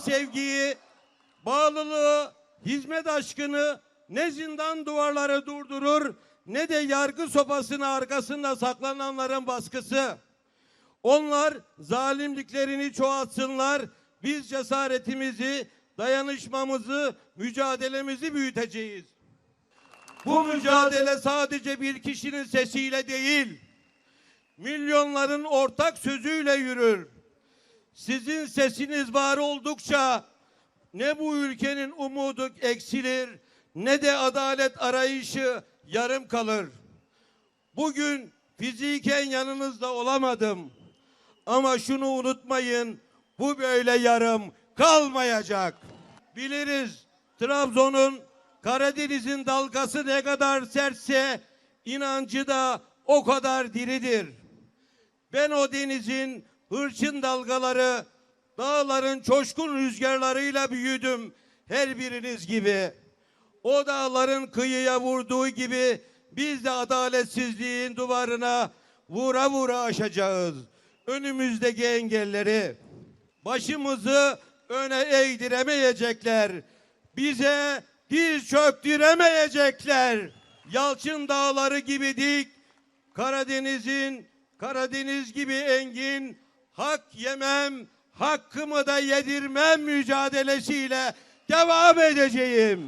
sevgiyi, bağlılığı, hizmet aşkını ne zindan duvarları durdurur ne de yargı sopasının arkasında saklananların baskısı. Onlar zalimliklerini çoğaltsınlar. Biz cesaretimizi, dayanışmamızı, mücadelemizi büyüteceğiz. Bu mücadele sadece bir kişinin sesiyle değil, milyonların ortak sözüyle yürür. Sizin sesiniz var oldukça ne bu ülkenin umudu eksilir ne de adalet arayışı yarım kalır. Bugün fiziken yanınızda olamadım. Ama şunu unutmayın, bu böyle yarım kalmayacak. Biliriz Trabzon'un Karadeniz'in dalgası ne kadar sertse inancı da o kadar diridir. Ben o denizin hırçın dalgaları, dağların coşkun rüzgarlarıyla büyüdüm her biriniz gibi. O dağların kıyıya vurduğu gibi biz de adaletsizliğin duvarına vura vura aşacağız. Önümüzdeki engelleri başımızı öne eğdiremeyecekler. Bize diz çöktüremeyecekler. Yalçın dağları gibi dik, Karadeniz'in Karadeniz gibi engin, hak yemem, hakkımı da yedirmem mücadelesiyle devam edeceğim.